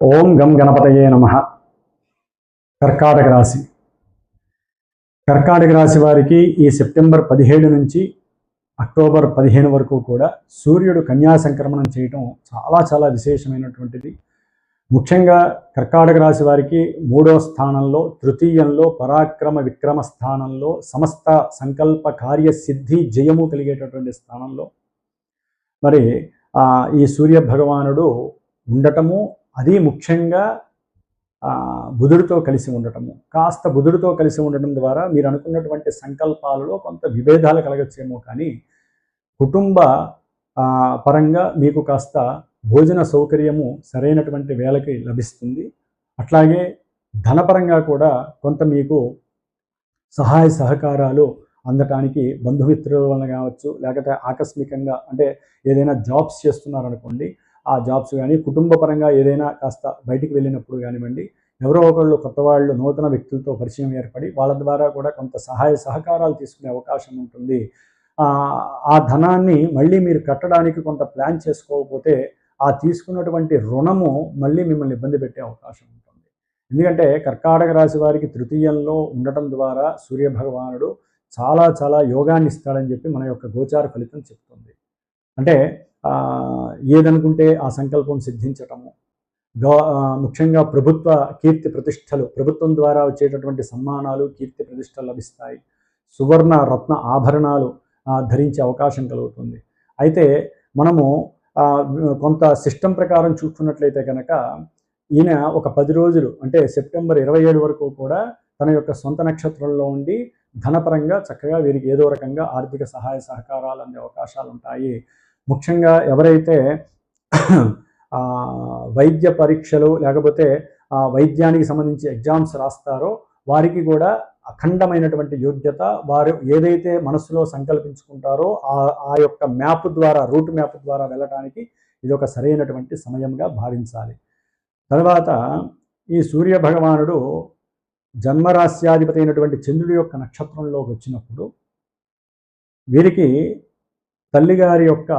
ఓం గం గణపతయే నమ. కర్కాటక రాశి కర్కాటక రాశి వారికి ఈ సెప్టెంబర్ పదిహేడు నుంచి అక్టోబర్ పదిహేను వరకు కూడా సూర్యుడు కన్యా సంక్రమణం చేయటం చాలా చాలా విశేషమైనటువంటిది. ముఖ్యంగా కర్కాటక రాశి వారికి మూడో స్థానంలో తృతీయంలో పరాక్రమ విక్రమ స్థానంలో సమస్త సంకల్ప కార్యసిద్ధి జయము కలిగేటటువంటి స్థానంలో. మరి ఈ సూర్య భగవానుడు ఉండటము అది ముఖ్యంగా బుధుడితో కలిసి ఉండటము. కాస్త బుధుడితో కలిసి ఉండటం ద్వారా మీరు అనుకున్నటువంటి సంకల్పాలలో కొంత విభేదాలు కలగచ్చేమో కానీ కుటుంబ పరంగా మీకు కాస్త భోజన సౌకర్యము సరైనటువంటి వేళకి లభిస్తుంది. అట్లాగే ధనపరంగా కూడా కొంత మీకు సహాయ సహకారాలు అందటానికి బంధుమిత్రుల వలన కావచ్చు లేకపోతే ఆకస్మికంగా అంటే ఏదైనా జాబ్స్ చేస్తున్నారనుకోండి ఆ జాబ్స్ కానీ కుటుంబ పరంగా ఏదైనా కాస్త బయటికి వెళ్ళినప్పుడు కానివ్వండి ఎవరో ఒకళ్ళు కొత్త వాళ్ళు నూతన వ్యక్తులతో పరిచయం ఏర్పడి వాళ్ళ ద్వారా కూడా కొంత సహాయ సహకారాలు తీసుకునే అవకాశం ఉంటుంది. ఆ, ధనాన్ని మళ్ళీ మీరు కట్టడానికి కొంత ప్లాన్ చేసుకోకపోతే ఆ తీసుకున్నటువంటి రుణము మళ్ళీ మిమ్మల్ని ఇబ్బంది పెట్టే అవకాశం ఉంటుంది. ఎందుకంటే కర్కాటక రాశి వారికి తృతీయంలో ఉండటం ద్వారా సూర్య భగవానుడు చాలా చాలా యోగాన్ని ఇస్తాడని చెప్పి మన యొక్క గోచార ఫలితం చెప్తుంది. అంటే ఏదనుకుంటే ఆ సంకల్పం సిద్ధించటము గౌ ముఖ్యంగా ప్రభుత్వ కీర్తి ప్రతిష్టలు ప్రభుత్వం ద్వారా వచ్చేటటువంటి సన్మానాలు కీర్తి ప్రతిష్టలు లభిస్తాయి. సువర్ణ రత్న ఆభరణాలు ధరించే అవకాశం కలుగుతుంది. అయితే మనము కొంత సిస్టమ్ ప్రకారం చూసుకున్నట్లయితే కనుక ఈయన ఒక పది రోజులు అంటే సెప్టెంబర్ ఇరవై ఏడు వరకు కూడా తన యొక్క సొంత నక్షత్రంలో ఉండి ధనపరంగా చక్కగా వీరికి ఏదో రకంగా ఆర్థిక సహాయ సహకారాలు అందే అవకాశాలు ఉంటాయి ముఖ్యంగా ఎవరైతే వైద్య పరీక్షలు లేకపోతే ఆ, వైద్యానికి సంబంధించి ఎగ్జామ్స్ రాస్తారో వారికి కూడా అఖండమైనటువంటి యోగ్యత వారు ఏదైతే మనసులో సంకల్పించుకుంటారో ఆ ఆ యొక్క మ్యాప్ ద్వారా రూట్ మ్యాప్ ద్వారా వెళ్ళడానికి ఇది ఒక సరైనటువంటి సమయంగా భావించాలి. తర్వాత ఈ సూర్య భగవానుడు జన్మరాశ్యాధిపతి అయినటువంటి చంద్రుడి యొక్క నక్షత్రంలోకి వచ్చినప్పుడు వీరికి తల్లిగారి యొక్క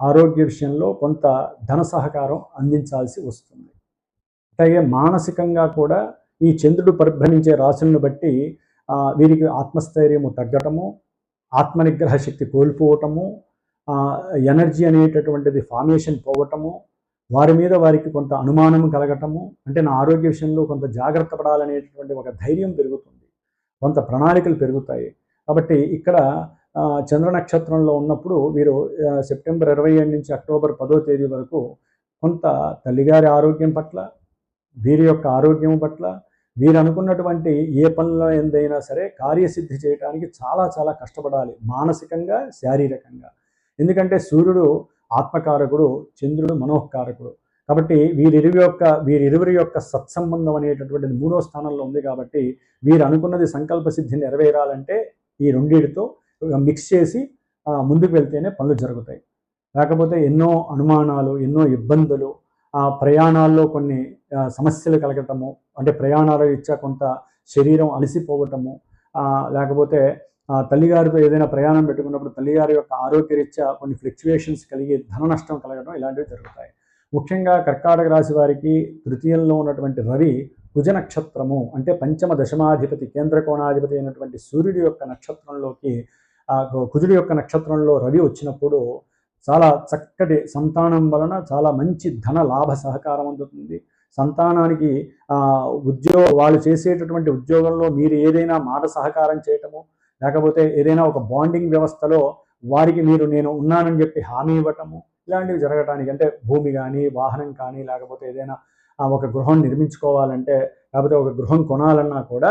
ఆరోగ్య విషయంలో కొంత ధన సహకారం అందించాల్సి వస్తుంది. అలాగే మానసికంగా కూడా ఈ చంద్రుడు పరిభ్రమించే రాశులను బట్టి వీరికి ఆత్మస్థైర్యము తగ్గటము ఆత్మనిగ్రహ శక్తి కోల్పోవటము ఎనర్జీ అనేటటువంటిది ఫార్మేషన్ పోవటము వారి మీద వారికి కొంత అనుమానం కలగటము అంటే నా ఆరోగ్య విషయంలో కొంత జాగ్రత్త పడాలనేటటువంటి ఒక ధైర్యం పెరుగుతుంది. కొంత ప్రణాళికలు పెరుగుతాయి. కాబట్టి ఇక్కడ చంద్ర నక్షత్రంలో ఉన్నప్పుడు వీరు సెప్టెంబర్ ఇరవై ఏడు నుంచి అక్టోబర్ పదో తేదీ వరకు కొంత తల్లిగారి ఆరోగ్యం పట్ల వీరి యొక్క ఆరోగ్యం పట్ల వీరు అనుకున్నటువంటి ఏ పనిలో ఎందైనా సరే కార్యసిద్ధి చేయడానికి చాలా చాలా కష్టపడాలి మానసికంగా శారీరకంగా. ఎందుకంటే సూర్యుడు ఆత్మకారకుడు చంద్రుడు మనోహకారకుడు కాబట్టి వీరిరువి యొక్క వీరిరువురి యొక్క సత్సంబంధం అనేటటువంటిది మూడో స్థానంలో ఉంది కాబట్టి వీరు అనుకున్నది సంకల్ప సిద్ధి నెరవేరాలంటే ఈ రెండింటితో మిక్స్ చేసి ముందుకు వెళ్తేనే పనులు జరుగుతాయి. లేకపోతే ఎన్నో అనుమానాలు ఎన్నో ఇబ్బందులు ఆ ప్రయాణాల్లో కొన్ని సమస్యలు కలగటము అంటే ప్రయాణాలు ఇచ్చా కొంత శరీరం అలసిపోవటము లేకపోతే తల్లిగారితో ఏదైనా ప్రయాణం పెట్టుకున్నప్పుడు తల్లిగారి యొక్క ఆరోగ్యరీత్యా కొన్ని ఫ్లక్చువేషన్స్ కలిగి ధన నష్టం కలగడం ఇలాంటివి జరుగుతాయి. ముఖ్యంగా కర్కాటక రాశి వారికి తృతీయంలో ఉన్నటువంటి రవి కుజ నక్షత్రము అంటే పంచమ దశమాధిపతి కేంద్ర కోణాధిపతి అయినటువంటి సూర్యుడి యొక్క నక్షత్రంలోకి ఆ కుజుడి యొక్క నక్షత్రంలో రవి వచ్చినప్పుడు చాలా చక్కటి సంతానం వలన చాలా మంచి ధన లాభ సహకారం అందుతుంది. సంతానానికి ఉద్యోగ వాళ్ళు చేసేటటువంటి ఉద్యోగంలో మీరు ఏదైనా మాట సహకారం చేయటము లేకపోతే ఏదైనా ఒక బాండింగ్ వ్యవస్థలో వారికి మీరు నేను ఉన్నానని చెప్పి హామీ ఇవ్వటము ఇలాంటివి జరగటానికి అంటే భూమి కానీ వాహనం కానీ లేకపోతే ఏదైనా ఒక గృహం నిర్మించుకోవాలంటే లేకపోతే ఒక గృహం కొనాలన్నా కూడా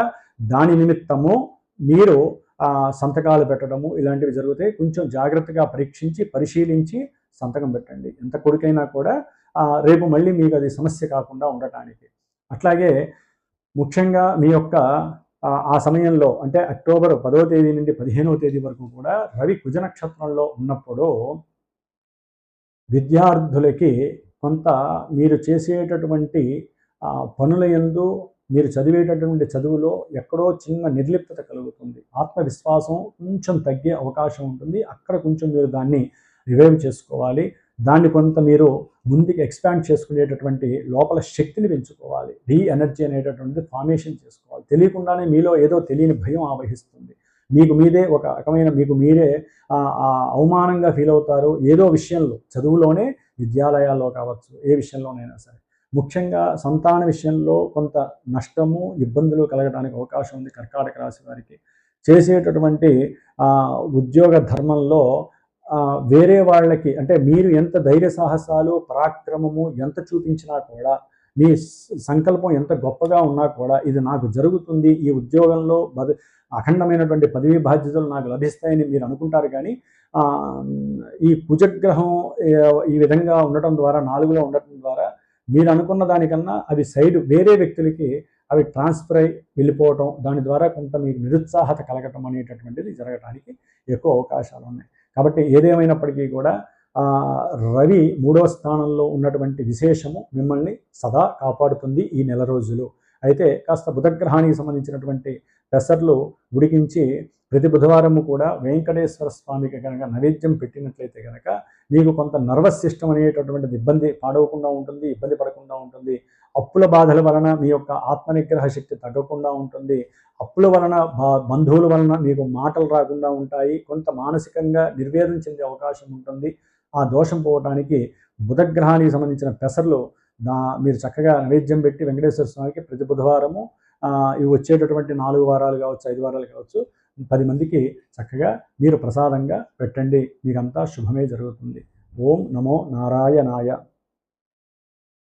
దాని నిమిత్తము మీరు సంతకాలు పెట్టడము ఇలాంటివి జరుగుతాయి కొంచెం జాగ్రత్తగా పరీక్షించి పరిశీలించి సంతకం పెట్టండి. ఎంత కొడుకైనా కూడా రేపు మళ్ళీ మీకు అది సమస్య కాకుండా ఉండటానికి. అట్లాగే ముఖ్యంగా మీ యొక్క ఆ, సమయంలో అంటే అక్టోబర్ పదో తేదీ నుండి పదిహేనవ తేదీ వరకు కూడా రవి కుజ నక్షత్రంలో ఉన్నప్పుడు విద్యార్థులకి కొంత మీరు చేసేటటువంటి పనుల యందు మీరు చదివేటటువంటి చదువులో ఎక్కడో చిన్న నిర్లిప్తత కలుగుతుంది. ఆత్మవిశ్వాసం కొంచెం తగ్గే అవకాశం ఉంటుంది. అక్కడ కొంచెం మీరు దాన్ని రివైవ్ చేసుకోవాలి. దాన్ని కొంత మీరు ముందుకు ఎక్స్పాండ్ చేసుకునేటటువంటి లోపల శక్తిని పెంచుకోవాలి. రీ ఎనర్జీ అనేటటువంటిది ఫార్మేషన్ చేసుకోవాలి. తెలియకుండానే మీలో ఏదో తెలియని భయం ఆవహిస్తుంది. మీకు మీదే ఒక రకమైన మీకు మీరే అవమానంగా ఫీల్ అవుతారు. ఏదో విషయంలో చదువులోనే విద్యాలయాల్లో కావచ్చు ఏ విషయంలోనైనా సరే. ముఖ్యంగా సంతాన విషయంలో కొంత నష్టము ఇబ్బందులు కలగడానికి అవకాశం ఉంది కర్కాటక రాశి వారికి. చేసేటటువంటి ఉద్యోగ ధర్మంలో వేరే వాళ్ళకి అంటే మీరు ఎంత ధైర్య సాహసాలు పరాక్రమము ఎంత చూపించినా కూడా మీ సంకల్పం ఎంత గొప్పగా ఉన్నా కూడా ఇది నాకు జరుగుతుంది ఈ ఉద్యోగంలో బద అఖండమైనటువంటి పదవీ బాధ్యతలు నాకు లభిస్తాయని మీరు అనుకుంటారు కానీ ఈ కుజగ్రహం ఈ విధంగా ఉండటం ద్వారా నాలుగులో ఉండటం మీరు అనుకున్న దానికన్నా అవి సైడ్ వేరే వ్యక్తులకి అవి ట్రాన్స్ఫర్ అయి వెళ్ళిపోవటం దాని ద్వారా కొంత మీకు నిరుత్సాహత కలగటం అనేటటువంటిది జరగడానికి ఎక్కువ అవకాశాలు ఉన్నాయి. కాబట్టి ఏదేమైనప్పటికీ కూడా రవి మూడవ స్థానంలో ఉన్నటువంటి విశేషము మిమ్మల్ని సదా కాపాడుతుంది ఈ నెల రోజులు. అయితే కాస్త బుధగ్రహానికి సంబంధించినటువంటి పెసర్లు ఉడికించి ప్రతి బుధవారము కూడా వెంకటేశ్వర స్వామికి కనుక నైవేద్యం పెట్టినట్లయితే కనుక మీకు కొంత నర్వస్ సిస్టమ్ అనేటటువంటిది ఇబ్బంది పాడవకుండా ఉంటుంది ఇబ్బంది పడకుండా ఉంటుంది. అప్పుల బాధల వలన మీ యొక్క ఆత్మనిగ్రహ శక్తి తగ్గకుండా ఉంటుంది. అప్పుల వలన బంధువుల వలన మీకు మాటలు రాకుండా ఉంటాయి. కొంత మానసికంగా నిర్వేదం చెందే అవకాశం ఉంటుంది. ఆ దోషం పోవటానికి బుధగ్రహానికి సంబంధించిన పెసర్లు దా మీరు చక్కగా నైవేద్యం పెట్టి వెంకటేశ్వర స్వామికి ప్రతి బుధవారము ఇవి వచ్చేటటువంటి నాలుగు వారాలు కావచ్చు ఐదు వారాలు కావచ్చు పది మందికి చక్కగా మీరు ప్రసాదంగా పెట్టండి. మీకంతా శుభమే జరుగుతుంది. ఓం నమో నారాయణాయ.